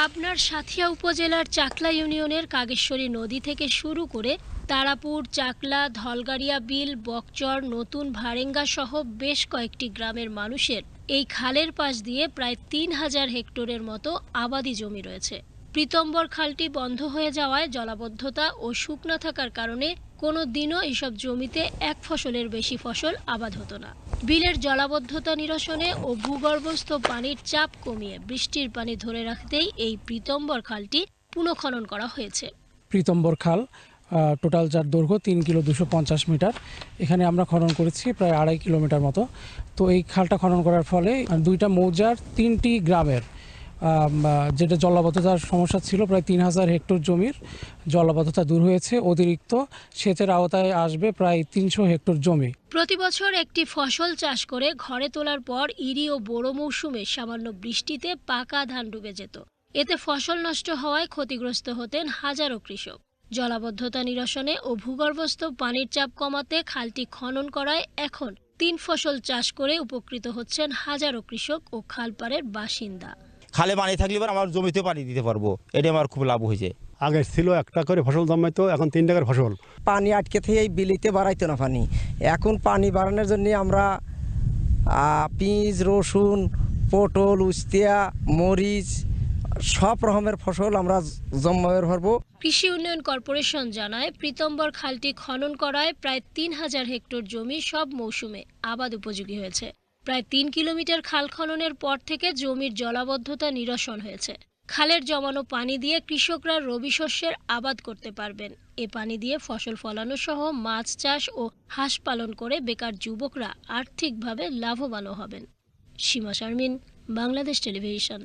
পাবনার সাথিয়া উপজেলার চাকলা ইউনিয়নের কাগেশ্বরী নদী থেকে শুরু করে তারাপুর, চাকলা, ধলগাড়িয়া, বিল, বকচর, নতুন ভারেঙ্গা সহ বেশ কয়েকটি গ্রামের মানুষের এই খালের পাশ দিয়ে প্রায় তিন হাজার হেক্টরের মতো আবাদি জমি রয়েছে। প্রীতম্বর খালটি বন্ধ হয়ে যাওয়ায় জলাবদ্ধতা ও শুকনো থাকার কারণে কোনো দিনও এসব জমিতে এক ফসলের বেশি ফসল আবাদ হতো না। বিলের জলাবদ্ধতা নিরসনে ও ভূগর্ভস্থ পানির চাপ কমিয়ে বৃষ্টির পানি ধরে রাখতেই এই প্রীতম্বর খালটি পুনঃখনন করা হয়েছে। প্রীতম্বর খাল টোটাল যার দৈর্ঘ্য তিন কিলো দুশো পঞ্চাশ মিটার। এখানে আমরা খনন করেছি প্রায় আড়াই কিলোমিটার মতো। তো এই খালটা খনন করার ফলে দুইটা মৌজার তিনটি গ্রামের যেটা জলাবদ্ধতার সমস্যা ছিল, প্রায় তিন হাজার হেক্টর জমির জলাবদ্ধতা দূর হয়েছে। অতিরিক্ত সেচের আওতায় আসবে প্রায় তিনশো হেক্টর জমি। প্রতি বছর একটি ফসল চাষ করে ঘরে তোলার পর ইরি ও বোরো মৌসুমে সামান্য বৃষ্টিতে পাকা ধান ডুবে যেত। এতে ফসল নষ্ট হওয়ায় ক্ষতিগ্রস্ত হতেন হাজারো কৃষক। জলাবদ্ধতা নিরসনে ও ভূগর্ভস্থ পানির চাপ কমাতে খালটি খনন করায় এখন তিন ফসল চাষ করে উপকৃত হচ্ছেন হাজারো কৃষক ও খালপাড়ের বাসিন্দা। খালে পানি থাকলে এবার আমার জমিতে পানি দিতে পারব। এটা আমার খুব লাভ হয়েছে। আগে ছিল একটা করে ফসল জমাইতো এখন তিন টাকার ফসল। পানি আটকে থেকে এই বিলিতে বাড়াইতো না পানি। এখন পানি বাড়ানোর জন্য আমরা পেঁয়াজ রসুন পটল উস্তিয়া মরিচ সব রকমের ফসল আমরা জমাবের পারব কৃষি উন্নয়ন কর্পোরেশন জানায় প্রীতম্বর খালটি খনন করায় প্রায় তিন হাজার হেক্টর জমি সব মৌসুমে আবাদ উপযোগী হয়েছে। প্রায় তিন কিলোমিটার খাল খননের পর থেকে জমির জলাবদ্ধতা নিরসন হয়েছে। খালের জমানো পানি দিয়ে কৃষকরা রবি শস্যের আবাদ করতে পারবেন। এ পানি দিয়ে ফসল ফলানো সহ মাছ চাষ ও হাঁস পালন করে বেকার যুবকরা আর্থিকভাবে লাভবানও হবেন। সীমা শারমিন, বাংলাদেশ টেলিভিশন।